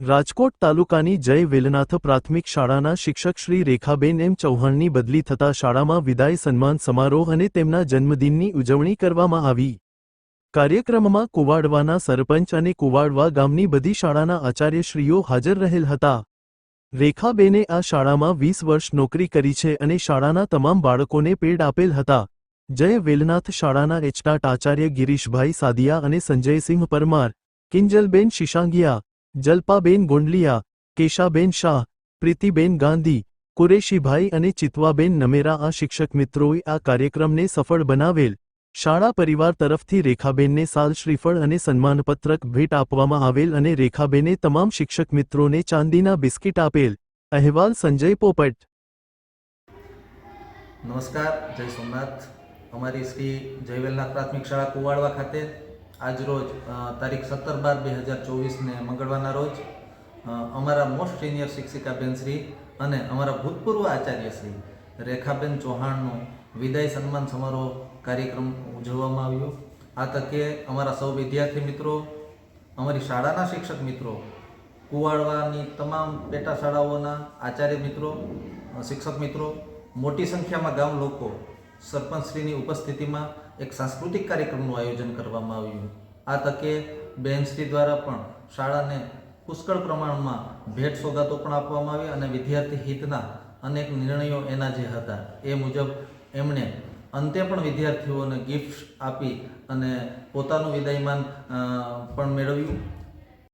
રાજકોટ તાલુકાની જય વેલનાથ પ્રાથમિક શાળાના શિક્ષક શ્રી રેખાબેન એમ ચૌહાણની બદલી થતા શાળામાં વિદાય સન્માન સમારોહ અને તેમના જન્મદિનની ઉજવણી કરવામાં આવી. કાર્યક્રમમાં કુવાડવાના સરપંચ અને કુવાડવા ગામની બધી શાળાના આચાર્યશ્રીઓ હાજર રહેલ હતા. રેખાબેને આ શાળામાં વીસ વર્ષ નોકરી કરી છે અને શાળાના તમામ બાળકોને પેડ આપેલ હતા. જય વેલનાથ શાળાના એચટાટ આચાર્ય ગિરીશભાઈ સાદિયા અને સંજયસિંહ પરમાર, કિંજલબેન શિશાંગિયા જલ્પાબેન ગોંડલિયા, કેશાબેન શાહ, પ્રીતિબેન ગાંધી, કુરેશીભાઈ અને ચિતવાબેન નમેરા આ શિક્ષક મિત્રોએ આ કાર્યક્રમને સફળ બનાવેલ. શાળા પરિવાર તરફથી રેખાબેનને સાલ શ્રીફળ અને સન્માનપત્રક ભેટ આપવામાં આવેલ અને રેખાબેને તમામ શિક્ષક મિત્રોને ચાંદીના બિસ્કિટ આપેલ. અહેવાલ સંજય પોપટ. નમસ્કાર, જય સોમનાથ. અમારી શ્રી જયવેલનાથ પ્રાથમિક શાળા કુવાડવા ખાતે આજ રોજ તારીખ સત્તર બાર બે હજાર ચોવીસને મંગળવારના રોજ અમારા મોસ્ટ સિનિયર શિક્ષિકાબેન શ્રી અને અમારા ભૂતપૂર્વ આચાર્ય શ્રી રેખાબેન ચૌહાણનો વિદાય સન્માન સમારોહ કાર્યક્રમ ઉજવવામાં આવ્યો. આ તકે અમારા સૌ વિદ્યાર્થી મિત્રો, અમારી શાળાના શિક્ષક મિત્રો, કુવાડવાની તમામ પેટા શાળાઓના આચાર્ય મિત્રો શિક્ષક મિત્રો, મોટી સંખ્યામાં ગામ લોકો સરપંચશ્રીની ઉપસ્થિતિમાં એક સાંસ્કૃતિક કાર્યક્રમનું આયોજન કરવામાં આવ્યું. આ તકે બહેનશ્રી દ્વારા પણ શાળાને પુષ્કળ પ્રમાણમાં ભેટ સોગાતો પણ આપવામાં આવી અને વિદ્યાર્થી હિતના અનેક નિર્ણયો એના જે હતા એ મુજબ એમણે અંતે પણ વિદ્યાર્થીઓને ગિફ્ટ આપી અને પોતાનું વિદાયમાન પણ મેળવ્યું.